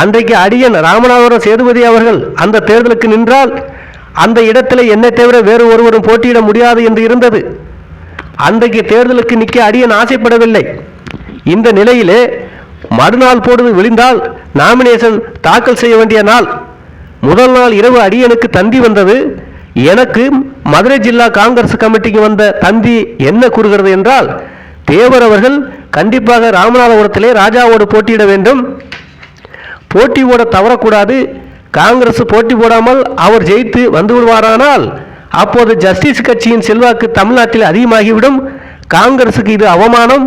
அன்றைக்கு அடியன் ராமநாதபுரம் சேதுபதி அவர்கள் அந்த தேர்தலுக்கு நின்றால் அந்த இடத்துல என்னை தவிர வேறு ஒருவரும் போட்டியிட முடியாது என்று இருந்தது. அன்றைக்கு தேர்தலுக்கு நிற்க அடியன் ஆசைப்படவில்லை. இந்த நிலையிலே மறுநாள் போடுவது விழுந்தால் நாமினேஷன் தாக்கல் செய்ய வேண்டிய நாள். முதல் நாள் இரவு அடியனுக்கு தந்தி வந்தது. எனக்கு மதுரை ஜில்லா காங்கிரஸ் கமிட்டிக்கு வந்த தந்தி என்ன கூறுகிறது என்றால் தேவர் அவர்கள் கண்டிப்பாக ராமநாதபுரத்திலே ராஜாவோடு போட்டியிட வேண்டும். போட்டி போட தவறக்கூடாது. காங்கிரஸ் போட்டி போடாமல் அவர் ஜெயித்து வந்து விடுவாரானால் அப்போது ஜஸ்டிஸ் கட்சியின் செல்வாக்கு தமிழ்நாட்டில் அதிகமாகிவிடும். காங்கிரசுக்கு இது அவமானம்.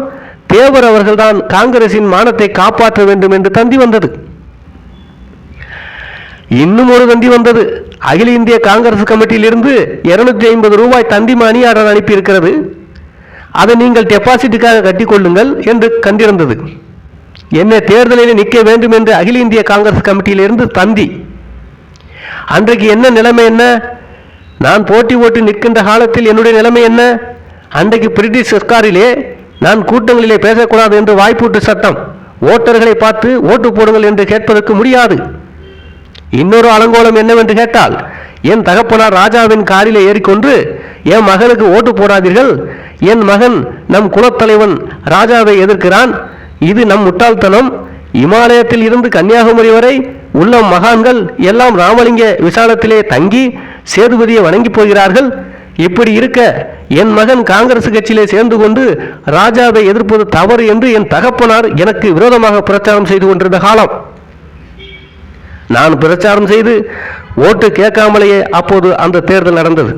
தேவர் அவர்கள்தான் காங்கிரசின் மானத்தை காப்பாற்ற வேண்டும் என்று தந்தி வந்தது. இன்னும் ஒரு தந்தி வந்தது. அகில இந்திய காங்கிரஸ் கமிட்டியிலிருந்து இருநூத்தி ஐம்பது ரூபாய் தந்தி மணி ஆர்டர் அனுப்பியிருக்கிறது. அதை நீங்கள் டெபாசிட்டுக்காக கட்டிக்கொள்ளுங்கள் என்று கண்டிருந்தது. என்னை தேர்தலில் நிற்க வேண்டும் என்று அகில இந்திய காங்கிரஸ் கமிட்டியிலிருந்து தந்தி. அன்றைக்கு என்ன நிலைமை என்ன? நான் போட்டி போட்டு நிற்கின்ற காலத்தில் என்னுடைய நிலைமை என்ன? அன்றைக்கு பிரிட்டிஷ் சர்க்காரிலே நான் கூட்டங்களிலே பேசக்கூடாது என்று வாய்ப்பூட்டு சட்டம். ஓட்டர்களை பார்த்து ஓட்டு போடுங்கள் என்று கேட்பதற்கு முடியாது. இன்னொரு அலங்கோலம் என்னவென்று கேட்டால் என் தகப்பனார் ராஜாவின் காரிலே ஏறிக்கொண்டு என் மகனுக்கு ஓட்டு போடாதீர்கள். என் மகன் நம் குலத்தலைவன் ராஜாவை எதிர்க்கிறான். இது நம் முட்டாள்தனம். இமாலயத்தில் இருந்து கன்னியாகுமரி வரை உள்ள மகான்கள் எல்லாம் ராமலிங்க விசாலத்திலே தங்கி சேதுபதியை வணங்கி போகிறார்கள். இப்படி இருக்க என் மகன் காங்கிரஸ் கட்சியிலே சேர்ந்து கொண்டு ராஜாவை எதிர்ப்பது தவறு என்று என் தகப்பனார் எனக்கு விரோதமாக பிரச்சாரம் செய்து கொண்டிருந்த காலம். நான் பிரச்சாரம் செய்து ஓட்டு கேட்காமலேயே அப்போது அந்த தேர்தல் நடந்தது.